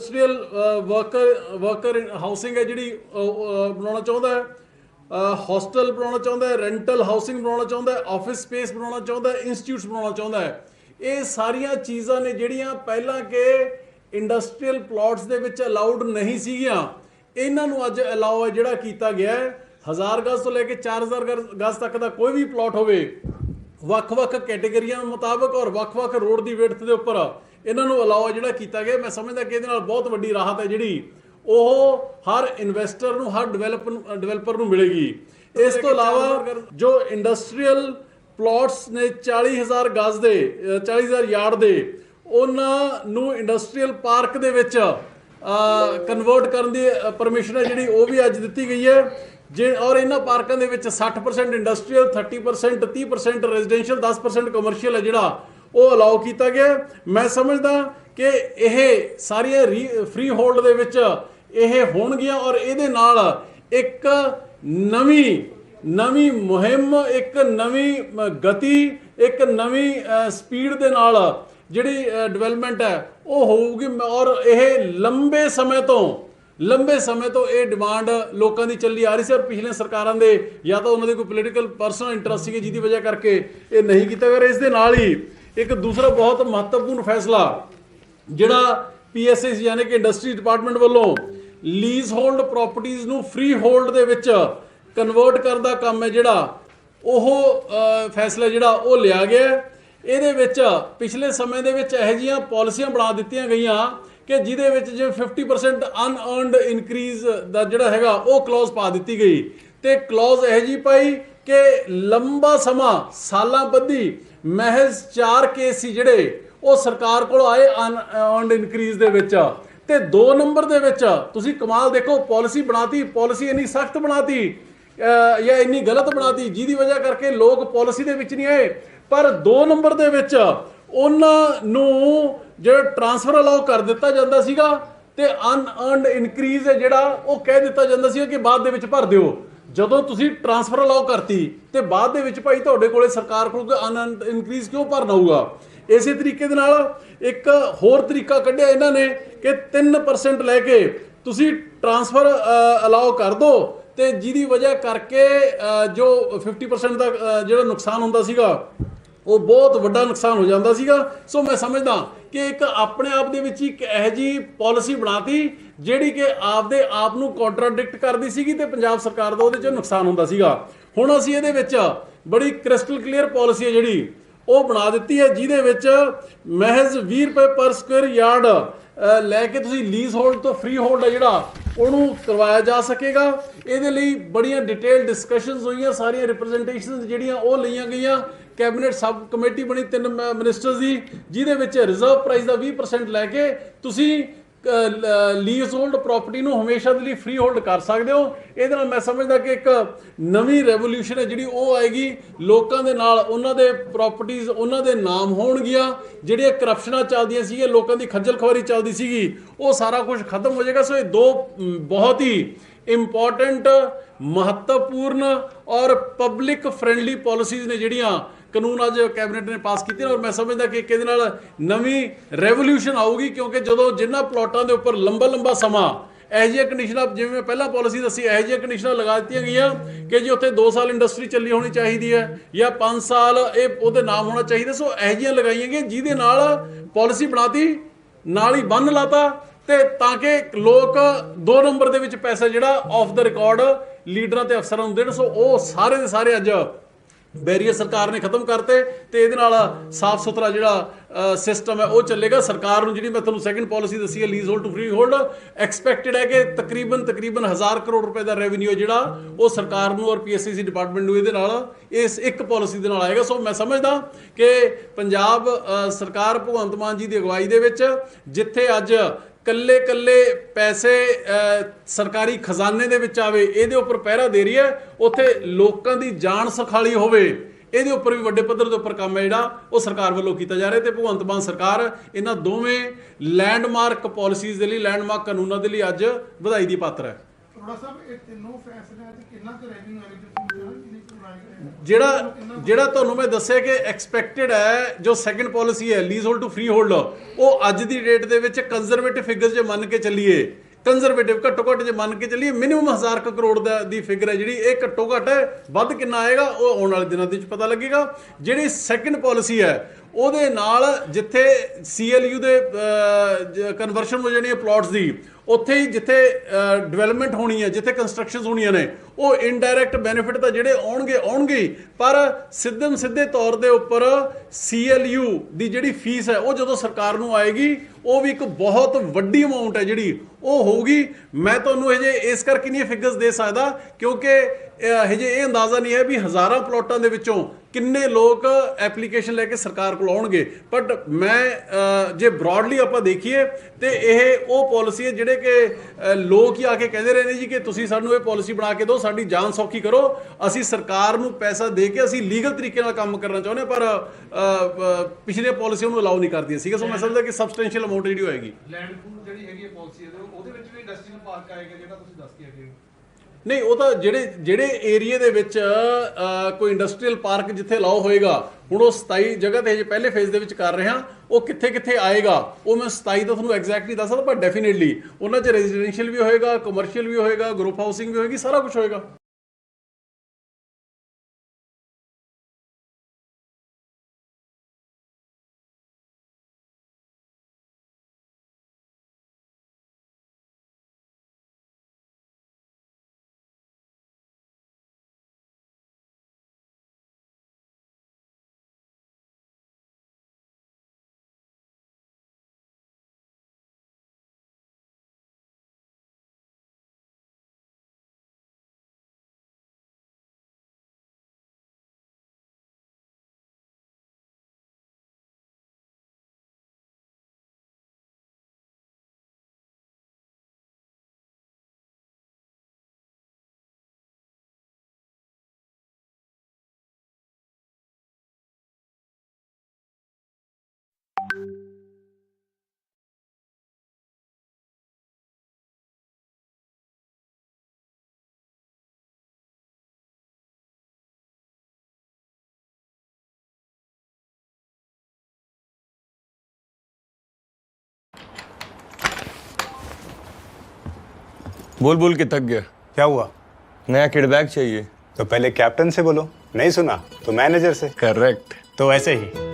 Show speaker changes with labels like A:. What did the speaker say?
A: Industrial worker worker housing ਹੈ ਜਿਹੜੀ ਬਣਾਉਣਾ ਚਾਹੁੰਦਾ ਹੈ। ਹੌਸਟਲ ਬਣਾਉਣਾ ਚਾਹੁੰਦਾ ਹੈ ਰੈਂਟਲ ਹਾਊਸਿੰਗ ਬਣਾਉਣਾ ਚਾਹੁੰਦਾ ਹੈ ਆਫਿਸ ਸਪੇਸ ਬਣਾਉਣਾ ਚਾਹੁੰਦਾ ਹੈ ਇੰਸਟੀਚਿਊਟਸ ਬਣਾਉਣਾ ਚਾਹੁੰਦਾ ਹੈ। ਇਹ ਸਾਰੀਆਂ ਚੀਜ਼ਾਂ ਨੇ ਜਿਹੜੀਆਂ ਪਹਿਲਾਂ ਕਿ ਇੰਡਸਟਰੀਅਲ ਪਲਾਟਸ ਦੇ ਵਿੱਚ ਅਲਾਉਡ ਨਹੀਂ ਸੀਗੀਆਂ। ਇਹਨਾਂ ਨੂੰ ਅੱਜ ਅਲਾਉ ਹੈ ਜਿਹੜਾ ਕੀਤਾ ਗਿਆ ਹੈ। 1000 ਗਜ਼ ਤੋਂ ਲੈ ਕੇ 4000 ਗਜ਼- ਗਜ਼ ਤੱਕ ਦਾ ਕੋਈ ਵੀ ਪਲਾਟ ਹੋਵੇ, ਵੱਖ-ਵੱਖ ਕੈਟਾਗਰੀਆਂ ਮੁਤਾਬਕ ਔਰ ਵੱਖ-ਵੱਖ ਰੋਡ ਦੀ ਵਿਡਥ ਦੇ ਉੱਪਰ ਇਹਨਾਂ ਨੂੰ ਅਲਾਉ ਜਿਹੜਾ ਕੀਤਾ ਗਿਆ ਮੈਂ ਸਮਝਦਾ ਕਿ ਇਹਦੇ ਨਾਲ ਬਹੁਤ ਵੱਡੀ ਰਾਹਤ ਹੈ ਜਿਹੜੀ ਉਹ ਹਰ ਇਨਵੈਸਟਰ ਨੂੰ ਹਰ ਡਿਵੈਲਪ ਡਿਵੈਲਪਰ ਨੂੰ ਮਿਲੇਗੀ। ਇਸ ਤੋਂ ਇਲਾਵਾ ਜੋ ਇੰਡਸਟਰੀਅਲ ਪਲਾਟਸ ਨੇ 40000 ਗਜ਼ ਦੇ ਅ, 40000 ਯਾਰਡ ਦੇ ਉਹਨਾਂ ਨੂੰ ਇੰਡਸਟਰੀਅਲ ਪਾਰਕ ਦੇ ਵਿੱਚ ਕਨਵਰਟ ਕਰਨ ਦੀ ਪਰਮਿਸ਼ਨ ਹੈ ਜਿਹੜੀ ਉਹ ਵੀ ਅੱਜ ਦਿੱਤੀ ਗਈ ਹੈ। ਜੇ ਔਰ ਇਹਨਾਂ ਪਾਰਕਾਂ ਦੇ ਵਿੱਚ 60% ਇੰਡਸਟਰੀਅਲ 30% 30% ਰੈਜ਼ੀਡੈਂਸ਼ੀਅਲ 10% ਕਮਰਸ਼ੀਅਲ ਹੈ ਜਿਹੜਾ ਉਹ ਅਲਾਉ ਕੀਤਾ ਗਿਆ ਮੈਂ ਸਮਝਦਾ ਕਿ ਇਹ ਸਾਰੀਆਂ ਫ੍ਰੀ ਹੋਲਡ ਦੇ ਵਿੱਚ ਇਹ ਹੋਣਗੀਆਂ ਔਰ ਇਹਦੇ ਨਾਲ ਇੱਕ ਨਵੀਂ ਨਵੀਂ ਮੁਹਿੰਮ, ਇੱਕ ਨਵੀਂ ਗਤੀ, ਇੱਕ ਨਵੀਂ ਸਪੀਡ ਦੇ ਨਾਲ ਜਿਹੜੀ ਡਿਵੈਲਪਮੈਂਟ ਹੈ, ਉਹ ਹੋਊਗੀ ਔਰ ਇਹ ਲੰਬੇ ਸਮੇਂ ਤੋਂ, ਲੰਬੇ ਸਮੇਂ ਤੋਂ ਇਹ ਡਿਮਾਂਡ ਲੋਕਾਂ ਦੀ ਚੱਲੀ ਆ ਰਹੀ ਸੀ ਔਰ ਪਿਛਲੇ ਸਰਕਾਰਾਂ ਦੇ ਜਾਂ ਤਾਂ ਉਹਨਾਂ ਦੇ ਕੋਈ ਪੋਲੀਟੀਕਲ ਪਰਸਨਲ ਇੰਟਰਸਟ ਸੀਗੇ ਜਿਹਦੀ ਵਜ੍ਹਾ ਕਰਕੇ ਇਹ ਨਹੀਂ ਕੀਤਾ ਗਿਆ ਇਸ ਦੇ ਨਾਲ ਹੀ ਇੱਕ ਦੂਸਰਾ ਬਹੁਤ ਮਹੱਤਵਪੂਰਨ ਫੈਸਲਾ, ਜਿਹੜਾ ਪੀਐਸਏ ਯਾਨੀ ਕਿ ਇੰਡਸਟਰੀ ਡਿਪਾਰਟਮੈਂਟ ਵੱਲੋਂ ਲੀਜ਼ ਹੋਲਡ ਪ੍ਰਾਪਰਟੀਆਂ ਨੂੰ ਫ੍ਰੀ ਹੋਲਡ ਦੇ ਵਿੱਚ ਕਨਵਰਟ ਕਰਨ ਦਾ ਕੰਮ ਹੈ ਜਿਹੜਾ, ਉਹ ਫੈਸਲਾ ਜਿਹੜਾ ਉਹ ਲਿਆ ਗਿਆ ਇਹਦੇ ਵਿੱਚ ਪਿਛਲੇ ਸਮੇਂ ਦੇ ਵਿੱਚ ਇਹੋ ਜਿਹੀਆਂ ਪਾਲਿਸੀਆਂ ਬਣਾ ਦਿੱਤੀਆਂ ਗਈਆਂ ਕਿ ਜਿਹਦੇ ਵਿੱਚ ਜੇ 50% ਅਨਅਰਨਡ ਇਨਕਰੀਜ਼ ਦਾ ਜਿਹੜਾ ਹੈਗਾ, ਉਹ ਕਲੌਜ਼ ਪਾ ਦਿੱਤੀ ਗਈ। ਤੇ ਕਲੌਜ਼ ਇਹੋ ਜਿਹੀ ਪਾਈ ਕਿ ਲੰਬਾ ਸਮਾਂ, ਸਾਲਾਂ ਬੱਧੀ ਮਹਿਜ਼ 4 ਕੇਸ ਸੀ ਜਿਹੜੇ ਉਹ ਸਰਕਾਰ ਕੋਲ ਆਏ ਅਨਅਰਨਡ ਇਨਕਰੀਜ਼ ਦੇ ਵਿੱਚ। ਤੇ 2 ਨੰਬਰ ਦੇ ਵਿੱਚ ਤੁਸੀਂ ਕਮਾਲ ਦੇਖੋ ਪਾਲਿਸੀ ਬਣਾਤੀ ਪਾਲਿਸੀ ਇੰਨੀ ਸਖਤ ਬਣਾਤੀ, ਅਹ, ਜਾਂ ਇੰਨੀ ਗਲਤ ਬਣਾਤੀ, ਜਿਹਦੀ ਵਜ੍ਹਾ ਕਰਕੇ ਲੋਕ ਪਾਲਿਸੀ ਦੇ ਵਿੱਚ ਨਹੀਂ ਆਏ। ਪਰ 2 ਨੰਬਰ ਦੇ ਵਿੱਚ ਉਹਨਾਂ ਨੂੰ ਜਿਹੜਾ ਟ੍ਰਾਂਸਫਰ ਅਲਾਉ ਕਰ ਦਿੱਤਾ ਜਾਂਦਾ ਸੀਗਾ ਤੇ ਅਨਅਰਨਡ ਇਨਕਰੀਜ਼ ਹੈ ਜਿਹੜਾ, ਉਹ ਕਹਿ ਦਿੱਤਾ ਜਾਂਦਾ ਸੀ ਕਿ ਬਾਅਦ ਦੇ ਵਿੱਚ ਭਰ ਦਿਓ। ਜਦੋਂ ਤੁਸੀਂ ਟ੍ਰਾਂਸਫਰ ਅਲਾਉ ਕਰਤੀ ਤੇ ਬਾਅਦ ਦੇ ਵਿੱਚ ਭਾਈ ਤੁਹਾਡੇ ਕੋਲੇ ਸਰਕਾਰ ਕੋਲ ਕੋਈ ਇਨਕਰੀਜ਼ ਕਿਉਂ ਭਰਨਾ ਹੋਊਗਾ? ਇਸੇ ਤਰੀਕੇ ਦੇ ਨਾਲ ਇੱਕ ਹੋਰ ਤਰੀਕਾ ਕੱਢਿਆ ਇਹਨਾਂ ਨੇ ਕਿ 3% ਲੈ ਕੇ ਤੁਸੀਂ ਟ੍ਰਾਂਸਫਰ ਅਲਾਉ ਕਰ ਦਿਓ ਤੇ ਜਿਹਦੀ ਵਜ੍ਹਾ ਕਰਕੇ ਜੋ 50% ਦਾ ਜਿਹੜਾ ਨੁਕਸਾਨ ਹੁੰਦਾ ਸੀਗਾ ਉਹ ਬਹੁਤ ਵੱਡਾ ਨੁਕਸਾਨ ਹੋ ਜਾਂਦਾ ਸੀਗਾ। ਸੋ ਮੈਂ ਸਮਝਦਾ ਕਿ ਇੱਕ ਆਪਣੇ ਆਪ ਦੇ ਵਿੱਚ ਇੱਕ ਇਹੋ ਜੀ ਪਾਲਿਸੀ ਬਣਾਤੀ, ਜਿਹੜੀ ਕਿ ਆਪਦੇ ਆਪ ਨੂੰ ਕੰਟਰਾਡਿਕਟ ਕਰਦੀ ਸੀਗੀ ਤੇ ਪੰਜਾਬ ਸਰਕਾਰ ਦਾ ਉਹਦੇ 'ਚ ਨੁਕਸਾਨ ਹੁੰਦਾ ਸੀਗਾ। ਹੁਣ ਅਸੀਂ ਇਹਦੇ ਵਿੱਚ ਬੜੀ ਕ੍ਰਿਸਟਲ ਕਲੀਅਰ ਪਾਲਿਸੀ ਹੈ ਜਿਹੜੀ, ਉਹ ਬਣਾ ਦਿੱਤੀ ਹੈ, ਜਿਹਦੇ ਵਿੱਚ ਮਹਿਜ਼ 20 ਰੁਪਏ ਪਰ ਸਕੁਅਰ ਯਾਰਡ ਲੈ ਕੇ ਤੁਸੀਂ ਲੀਜ਼ ਹੋਲਡ ਤੋਂ ਫ੍ਰੀ ਹੋਲਡ ਹੈ ਜਿਹੜਾ, ਉਹਨੂੰ ਕਰਵਾਇਆ ਜਾ ਸਕੇਗਾ। ਇਹਦੇ ਲਈ ਬੜੀਆਂ ਡਿਟੇਲ ਡਿਸਕਸ਼ਨਸ ਹੋਈਆਂ, ਸਾਰੀਆਂ ਰਿਪਰੈਜ਼ੈਂਟੇਸ਼ਨਸ ਜਿਹੜੀਆਂ ਉਹ ਲਈਆਂ ਗਈਆਂ। ਕੈਬਨਿਟ ਸਬ ਕਮੇਟੀ ਬਣੀ ਤਿੰਨ ਮਿਨਿਸਟਰਸ ਦੀ, ਜਿਹਦੇ ਵਿੱਚ ਰਿਜ਼ਰਵ ਪ੍ਰਾਈਸ ਦਾ 20% ਲੈ ਕੇ ਤੁਸੀਂ ਲੀਜ਼ ਹੋਲਡ ਪ੍ਰਾਪਰਟੀ ਨੂੰ ਹਮੇਸ਼ਾ ਦੇ ਲਈ ਫ੍ਰੀ ਹੋਲਡ ਕਰ ਸਕਦੇ ਹੋ। ਇਹਦੇ ਨਾਲ ਮੈਂ ਸਮਝਦਾ ਕਿ ਇੱਕ ਨਵੀਂ ਰੈਵੋਲੂਸ਼ਨ ਹੈ ਜਿਹੜੀ ਉਹ ਆਏਗੀ। ਲੋਕਾਂ ਦੇ ਨਾਲ ਉਹਨਾਂ ਦੇ ਪ੍ਰਾਪਰਟੀਆਂ ਉਹਨਾਂ ਦੇ ਨਾਮ ਹੋਣਗੀਆਂ। ਜਿਹੜੀਆਂ ਕਰਪਸ਼ਨਾਂ ਚੱਲਦੀਆਂ ਸੀਗੀਆਂ, ਲੋਕਾਂ ਦੀ ਖੱਜਲ ਖਵਾਰੀ ਚੱਲਦੀ ਸੀਗੀ, ਉਹ ਸਾਰਾ ਕੁਝ ਖਤਮ ਹੋ ਜਾਏਗਾ। ਸੋ ਇਹ ਦੋ ਬਹੁਤ ਹੀ ਇੰਪੋਰਟੈਂਟ ਮਹੱਤਵਪੂਰਨ ਔਰ ਪਬਲਿਕ ਫ੍ਰੈਂਡਲੀ ਪਾਲਿਸੀਜ਼ ਨੇ ਜਿਹੜੀਆਂ ਕਾਨੂੰਨ ਅੱਜ ਕੈਬਨਿਟ ਨੇ ਪਾਸ ਕੀਤੇ ਨੇ ਔਰ ਮੈਂ ਸਮਝਦਾ ਕਿ ਇਹਦੇ ਨਾਲ ਨਵੀਂ ਰੈਵੋਲੂਸ਼ਨ ਆਊਗੀ, ਕਿਉਂਕਿ ਜਦੋਂ ਜਿਨ੍ਹਾਂ ਪਲਾਟਾਂ ਦੇ ਉੱਪਰ ਲੰਬਾ ਲੰਬਾ ਸਮਾਂ ਇਹੋ ਜਿਹੀਆਂ ਕੰਡੀਸ਼ਨਾਂ ਜਿਵੇਂ ਮੈਂ ਪਹਿਲਾਂ ਪਾਲਿਸੀ ਦੱਸੀ, ਇਹੋ ਜਿਹੀਆਂ ਕੰਡੀਸ਼ਨਾਂ ਲਗਾ ਦਿੱਤੀਆਂ ਗਈਆਂ ਕਿ ਜੀ ਉੱਥੇ 2 ਸਾਲ ਇੰਡਸਟਰੀ ਚੱਲੀ ਹੋਣੀ ਚਾਹੀਦੀ ਹੈ ਜਾਂ 5 ਸਾਲ ਇਹ ਉਹਦੇ ਨਾਮ ਹੋਣਾ ਚਾਹੀਦਾ, ਸੋ ਇਹੋ ਜਿਹੀਆਂ ਲਗਾਈਆਂ ਗਈਆਂ, ਜਿਹਦੇ ਨਾਲ ਪਾਲਿਸੀ ਬਣਾਤੀ, ਨਾਲ ਹੀ ਬੰਨ ਲਾਤਾ ਤੇ ਤਾਂ ਕਿ ਲੋਕ 2 ਨੰਬਰ ਦੇ ਵਿੱਚ ਪੈਸਾ ਜਿਹੜਾ ਆਫ ਦਾ ਰਿਕਾਰਡ ਲੀਡਰਾਂ ਤੇ ਅਫਸਰਾਂ ਨੂੰ ਦੇਣ, ਸੋ ਉਹ ਸਾਰੇ ਦੇ ਸਾਰੇ ਅੱਜ ਬੈਰੀਅਰ ਸਰਕਾਰ ਨੇ ਖਤਮ ਕਰਤੇ ਤੇ ਇਹਦੇ ਨਾਲ ਸਾਫ਼ ਸੁਥਰਾ ਜਿਹੜਾ ਸਿਸਟਮ ਹੈ, ਉਹ ਚੱਲੇਗਾ। ਸਰਕਾਰ ਨੂੰ ਜਿਹੜੀ ਮੈਂ ਤੁਹਾਨੂੰ ਸੈਕੰਡ ਪਾਲਿਸੀ ਦੱਸੀ ਹੈ leasehold to freehold expected ਹੈ ਕਿ ਤਕਰੀਬਨ ਤਕਰੀਬਨ 1000 ਕਰੋੜ ਰੁਪਏ ਦਾ ਰੈਵਨਿਊ ਜਿਹੜਾ, ਉਹ ਸਰਕਾਰ ਨੂੰ ਔਰ ਪੀਐਸਸੀਸੀ ਡਿਪਾਰਟਮੈਂਟ ਨੂੰ ਇਹਦੇ ਨਾਲ, ਇਸ ਇੱਕ ਪਾਲਿਸੀ ਦੇ ਨਾਲ ਆਏਗਾ। ਸੋ ਮੈਂ ਸਮਝਦਾ ਕਿ ਪੰਜਾਬ ਸਰਕਾਰ ਭਗਵੰਤ ਮਾਨ ਜੀ ਦੀ ਅਗਵਾਈ ਦੇ ਵਿੱਚ, ਜਿੱਥੇ ਅੱਜ ਕੱਲੇ ਕੱਲੇ ਪੈਸੇ ਸਰਕਾਰੀ ਖਜ਼ਾਨੇ ਦੇ ਵਿੱਚ ਆਵੇ, ਇਹਦੇ ਉੱਪਰ ਪਹਿਰਾ ਦੇ ਰਹੀ ਹੈ। ਉੱਥੇ ਲੋਕਾਂ ਦੀ ਜਾਨ ਸੁਖਾਲੀ ਹੋਵੇ। ਇਹਦੇ ਉੱਪਰ ਵੀ ਵੱਡੇ ਪੱਧਰ ਦੇ ਉੱਪਰ ਕੰਮ ਹੈ ਜਿਹੜਾ ਉਹ ਸਰਕਾਰ ਵੱਲੋਂ ਕੀਤਾ ਜਾ ਰਿਹਾ ਤੇ ਭਗਵੰਤ ਮਾਨ ਸਰਕਾਰ ਇਹਨਾਂ ਦੋਵੇਂ ਲੈਂਡਮਾਰਕ ਪਾਲਿਸੀਜ਼ ਦੇ ਲਈ ਲੈਂਡਮਾਰਕ ਕਾਨੂੰਨਾਂ ਦੇ ਲਈ ਅੱਜ ਵਧਾਈ ਦੀ ਪਾਤਰ ਹੈ।
B: ਅਰੋੜਾ ਸਾਹਿਬ ਇਹ ਤਿੰਨੋਂ ਫੈਸਲਿਆਂ 'ਚ ਕਿੰਨਾ ਕੁ ਰੈਵਨਿਊ ਆਏਗਾ ਤੁਸੀਂ ਜਾਣਦੇ ਕਿੰਨੀ ਕੁ ਆਏਗਾ
A: ਜਿਹੜਾ ਜਿਹੜਾ ਤੁਹਾਨੂੰ ਮੈਂ ਦੱਸਿਆ ਕਿ ਐਕਸਪੈਕਟਡ ਹੈ ਜੋ ਸੈਕੰਡ ਪਾਲਿਸੀ ਹੈ leasehold to freehold ਉਹ ਅੱਜ ਦੀ ਡੇਟ ਦੇ ਵਿੱਚ ਕੰਜ਼ਰਵੇਟਿਵ ਫਿਗਰਸ ਜੇ ਮੰਨ ਕੇ ਚੱਲੀਏ ਕੰਜ਼ਰਵੇਟਿਵ ਘੱਟੋ ਘੱਟ ਜੇ ਮੰਨ ਕੇ ਚੱਲੀਏ ਮਿਨੀਮਮ 1000 ਕੁ ਕਰੋੜ ਦਾ ਦੀ ਫਿਗਰ ਹੈ ਜਿਹੜੀ, ਇਹ ਘੱਟੋ ਘੱਟ ਹੈ, ਵੱਧ ਕਿੰਨਾ ਆਏਗਾ, ਉਹ ਆਉਣ ਵਾਲੇ ਦਿਨਾਂ ਦੇ ਵਿੱਚ ਪਤਾ ਲੱਗੇਗਾ। ਜਿਹੜੀ ਸੈਕੰਡ ਪਾਲਿਸੀ ਹੈ, ਉਹਦੇ ਨਾਲ ਜਿੱਥੇ ਸੀਐਲਯੂ ਦੇ ਕਨਵਰਸ਼ਨ ਹੋ ਜਾਣੀ ਹੈ ਪਲਾਟਸ ਦੀ ਉੱਥੇ ਹੀ ਜਿੱਥੇ ਡਿਵੈਲਪਮੈਂਟ ਹੋਣੀ ਹੈ, ਜਿੱਥੇ ਕੰਸਟਰਕਸ਼ਨਸ ਹੋਣੀਆਂ ਨੇ, ਉਹ ਇਨਡਾਇਰੈਕਟ ਬੈਨੀਫਿਟ ਤਾਂ ਜਿਹੜੇ ਆਉਣਗੇ ਆਉਣਗੇ ਪਰ ਸਿੱਧਮ ਸਿੱਧੇ ਤੌਰ ਦੇ ਉੱਪਰ ਸੀਐਲਯੂ ਦੀ ਜਿਹੜੀ ਫੀਸ ਹੈ, ਉਹ ਜਦੋਂ ਸਰਕਾਰ ਨੂੰ ਆਏਗੀ, ਉਹ ਵੀ ਇੱਕ ਬਹੁਤ ਵੱਡੀ ਅਮਾਉਂਟ ਹੈ ਜਿਹੜੀ, ਉਹ ਹੋਊਗੀ। ਮੈਂ ਤੁਹਾਨੂੰ ਹਜੇ ਇਸ ਕਰਕੇ ਨਹੀਂ ਫਿਗਰਸ ਦੇ ਸਕਦਾ, ਕਿਉਂਕਿ ਹਜੇ ਇਹ ਅੰਦਾਜ਼ਾ ਨਹੀਂ ਹੈ ਵੀ ਹਜ਼ਾਰਾਂ ਪਲਾਟਾਂ ਦੇ ਵਿੱਚੋਂ ਕਿੰਨੇ ਲੋਕ ਐਪਲੀਕੇਸ਼ਨ ਲੈ ਕੇ ਸਰਕਾਰ ਕੋਲ ਆਉਣਗੇ? ਬਟ ਮੈਂ ਜੇ ਬ੍ਰੌਡਲੀ ਆਪਾਂ ਦੇਖੀਏ ਤੇ ਇਹ ਉਹ ਪਾਲਿਸੀ ਹੈ ਜਿਹੜੇ ਕਿ ਲੋਕ ਹੀ ਆ ਕੇ ਕਹਿੰਦੇ ਰਹੇ ਨੇ ਜੀ ਕਿ ਤੁਸੀਂ ਸਾਨੂੰ ਇਹ ਪਾਲਿਸੀ ਬਣਾ ਕੇ ਦਿਓ ਸਾਡੀ ਜਾਨ ਸੌਖੀ ਕਰੋ। ਅਸੀਂ ਸਰਕਾਰ ਨੂੰ ਪੈਸਾ ਦੇ ਕੇ ਅਸੀਂ ਲੀਗਲ ਤਰੀਕੇ ਨਾਲ ਕੰਮ ਕਰਨਾ ਚਾਹੁੰਦੇ ਹਾਂ ਪਰ ਅਹ, ਅਹ, ਪਿਛਲੇ ਪਾਲਿਸੀ ਉਹਨੂੰ ਅਲਾਉ ਨਹੀਂ ਕਰਦੀਆਂ ਸੀਗਾ ਸੋ ਮੈਂ ਸਮਝਦਾ ਕਿ ਸਬਸਟੈਂਸ਼ੀਅਲ ਅਮਾਉਂਟ ਜਿਹੜੀ ਹੋਏਗੀ
C: ਲੈਂਡ ਪੂਲ ਜਿਹੜੀ ਹੈਗੀ ਹੈ ਪਾਲਿਸੀ ਉਹਦੇ ਵਿੱਚ ਵੀ ਇੰਡਸਟਰੀਅਲ ਪਾਰਕ ਆਏਗਾ ਜਿਹੜਾ ਤੁਸੀਂ ਦੱਸ ਕੇ ਹਟੇ ਹੋ।
A: ਨਹੀਂ, ਉਹ ਤਾਂ ਜਿਹੜੇ ਜਿਹੜੇ ਏਰੀਏ ਦੇ ਵਿੱਚ ਕੋਈ ਇੰਡਸਟਰੀਅਲ ਪਾਰਕ ਜਿੱਥੇ ਲਾਓ ਹੋਏਗਾ, ਹੁਣ ਉਹ 27 ਜਗ੍ਹਾ ਤੇ ਹਜੇ ਪਹਿਲੇ ਫੇਜ਼ ਦੇ ਵਿੱਚ ਕਰ ਰਹੇ ਹਾਂ ਉਹ ਕਿੱਥੇ ਕਿੱਥੇ ਆਏਗਾ? ਉਹ ਮੈਂ 27 ਦਾ ਤੁਹਾਨੂੰ ਐਗਜ਼ੈਕਟਲੀ ਦੱਸ ਸਕਦਾ ਪਰ ਡੈਫੀਨਿਟਲੀ ਉਹਨਾਂ 'ਚ ਰੈਜ਼ੀਡੈਂਸ਼ੀਅਲ ਵੀ ਹੋਏਗਾ ਕਮਰਸ਼ੀਅਲ ਵੀ ਹੋਏਗਾ ਗਰੁੱਪ ਹਾਊਸਿੰਗ ਵੀ ਹੋਏਗੀ, ਸਾਰਾ ਕੁਝ ਹੋਏਗਾ।
D: बोल बोल के थक गया
E: क्या हुआ
D: नया किडबैग चाहिए
E: तो पहले कैप्टन से बोलो नहीं सुना तो मैनेजर से
D: करेक्ट
E: तो ऐसे ही